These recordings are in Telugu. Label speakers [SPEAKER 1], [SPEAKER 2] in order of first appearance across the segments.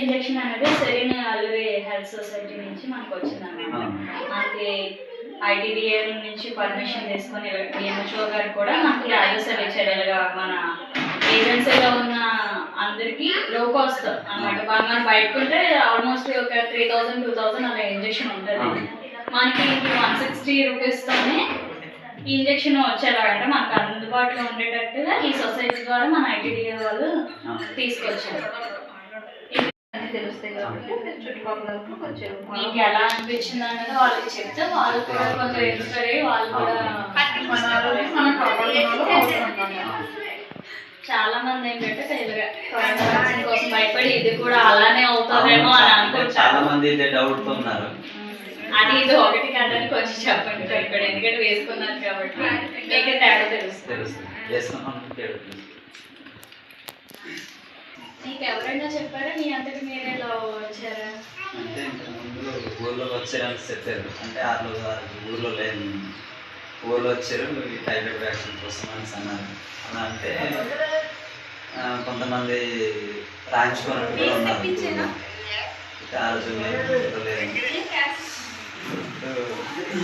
[SPEAKER 1] ఇంజెక్షన్ అనేది సెరీన్ అల్వే హెల్త్ సొసైటీ నుంచి మనకు వచ్చింది. మనకి ఐటీడీఏ నుంచి పర్మిషన్ తీసుకొని డిఎంహెచ్ఓ గారు కూడా మనకి ఆదేశాలు ఇచ్చారు మన ఏజెన్సీలో ఉన్న అందరికి లో కాస్ట్ అన్నమాట. బాగా మనం బయటకుంటే ఆల్మోస్ట్ ఒక త్రీ థౌసండ్ టూ థౌసండ్ అలా ఇంజెక్షన్ ఉంటుంది. మనకి వన్ సిక్స్టీ రూపీస్తోనే ఇంజెక్షన్ వచ్చేలాగంటే మనకు అందుబాటులో ఉండేటట్టుగా ఈ సొసైటీ ద్వారా మన ఐటీడీఏ వాళ్ళు. తీసుకొచ్చారు.
[SPEAKER 2] తెలుస్తాయి కాబట్టి మీరు చుట్టుపక్కల కొంచెం
[SPEAKER 1] మీకు ఎలా అనిపించింది అన్నది వాళ్ళకి చెప్తే వాళ్ళు కూడా కొంచెం అయ్యి వాళ్ళు కూడా. చాలా మంది ఏంటంటే కోసం భయపడి ఇది కూడా అలానే అవుతుందేమో అని
[SPEAKER 3] చాలా
[SPEAKER 1] అనుకుంటారు.
[SPEAKER 3] మంది ఇదే డౌట్ ఉన్నారు.
[SPEAKER 1] అది ఇది ఒకటి కాదని కొంచెం చెప్పండి. ఇక్కడ ఎందుకంటే వేసుకున్నారు కాబట్టి. మీకే తేడా తెలుస్తుంది. ఎవరైనా చెప్పారా? మీ అంతటి మీరే ఇలా వచ్చారా?
[SPEAKER 3] అంటే ముందు ఊర్లో వచ్చారని చెప్పారు. అంటే ఆ రోజు ఆ రోజు ఊర్లో లేదు. ఊర్లో వచ్చారు ఈ టైఫాయిడ్ వ్యాక్సిన్ కోసం అని అన్నారు. అలా అంటే ఆ, కొంతమంది రాయించుకున్నట్టు కూడా ఉన్నారు. ఊర్లో. అయితే ఆ రోజు మేము ఊర్లో లేము.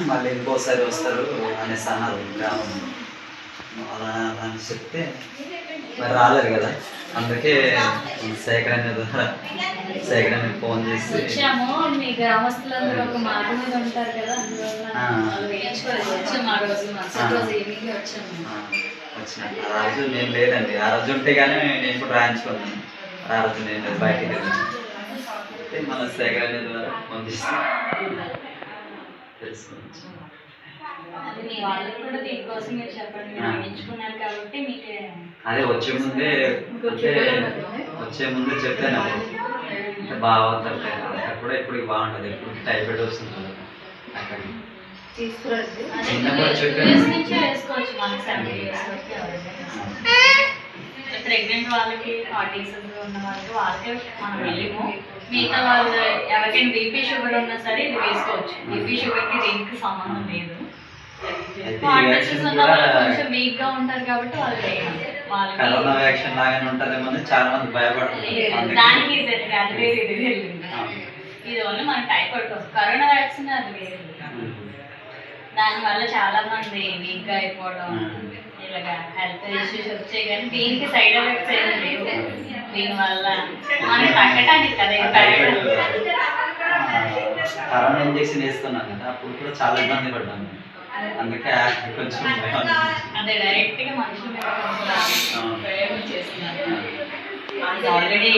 [SPEAKER 3] మళ్ళీ ఇంకోసారి వస్తారు అనేసి అన్నారు. గ్రామం అలా అని చెప్తే మరి రాలేరు కదా. అందుకే సేకరణ ద్వారా సేకరణ ఫోన్ చేసి వచ్చిన ఆ. రోజు నేను లేదండి. ఆ రోజు ఉంటే కానీ నేను ఇప్పుడు రాయించుకున్నాను. ఆ రోజు నేను బయటికి వెళ్ళాను. మన సేకరణ ద్వారా పంపిస్తే తెలుసుకోవచ్చు
[SPEAKER 1] అది మీ వాళ్ళకి కూడా దీనికోసం మీరు చెప్పండి. మీరు కాబట్టి మీకు
[SPEAKER 3] అదే వచ్చే ముందే అంటే వచ్చే ముందే చెప్పాను. అంటే బాగుంటుంది అక్కడ ఇప్పుడు బాగుంటుంది. ఇప్పుడు టైఫాయిడ్ వస్తుంది అక్కడ.
[SPEAKER 1] ప్రెగ్నెంట్ వాళ్ళకి ఉన్న వాళ్ళకి వాళ్ళకే మనం వెళ్ళిము. మిగతా వాళ్ళు ఎవరికైనా బీపీ షుగర్ ఉన్నా సరే ఇది వేసుకోవచ్చు. బీపీ షుగర్కి దీనికి సంబంధం లేదు. ఉంటారు కాబట్టి వాళ్ళు
[SPEAKER 3] కరోనా వ్యాక్సిన్ లాగానే ఉంటుందేమో చాలా మంది భయపడుతున్నారు.
[SPEAKER 1] దానికి అది వేరు ఇది వేరు
[SPEAKER 3] ఆ.
[SPEAKER 1] ఇది ఓన్లీ మన టైఫాయిడ్ కోసం కరోనా వ్యాక్సిన్ అది వేరు.
[SPEAKER 3] ఉమ్.
[SPEAKER 1] దానివల్ల చాలా మంది వీక్గా అయిపోవడం
[SPEAKER 3] Hmm.
[SPEAKER 1] ఇలాగా హెల్త్ ఇష్యూస్ వచ్చాయి కానీ దీనికి సైడ్ ఎఫెక్ట్స్ ఏమి లేవు. దీనివల్ల మనం తగ్గటానికి కదా
[SPEAKER 3] కరోనా ఇంజెక్షన్ వేసుకున్నాను కదా అప్పుడు కూడా చాలా ఇబ్బంది పడ్డాను అందుకే కొంచెం.
[SPEAKER 1] అదే డైరెక్ట్గా మనుషుల మీద కొంచెం. ప్రయోగం చేస్తున్నారు. ఆల్రెడీ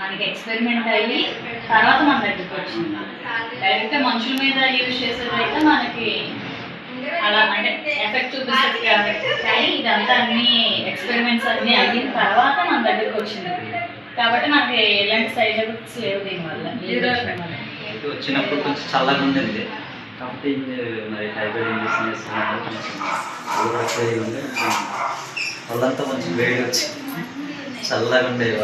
[SPEAKER 1] మనకి ఎక్స్పెరిమెంట్ అయ్యి తర్వాత మన దగ్గరికి వచ్చింది. డైరెక్ట్ మనుషుల మీద యూజ్ చేసేది అయితే మనకి అలా అంటే ఎఫెక్ట్ చూపిస్తుంది కాబట్టి. కానీ ఇదంతా అన్ని ఎక్స్పెరిమెంట్స్ అన్ని అయిన తర్వాత మన దగ్గరికి వచ్చింది. కాబట్టి మనకి ఎలాంటి సైడ్ ఎఫెక్ట్స్ లేవు దీనివల్ల.
[SPEAKER 3] వచ్చినప్పుడు కొంచెం చల్లగా ఉండింది. కాబట్టి మరి టైఫాయిడ్ ఇంజెక్షన్ వేసుకున్నప్పుడు కొంచెం అది కూడా కొంచెం వేడి వచ్చి చల్లగా ఉండేవి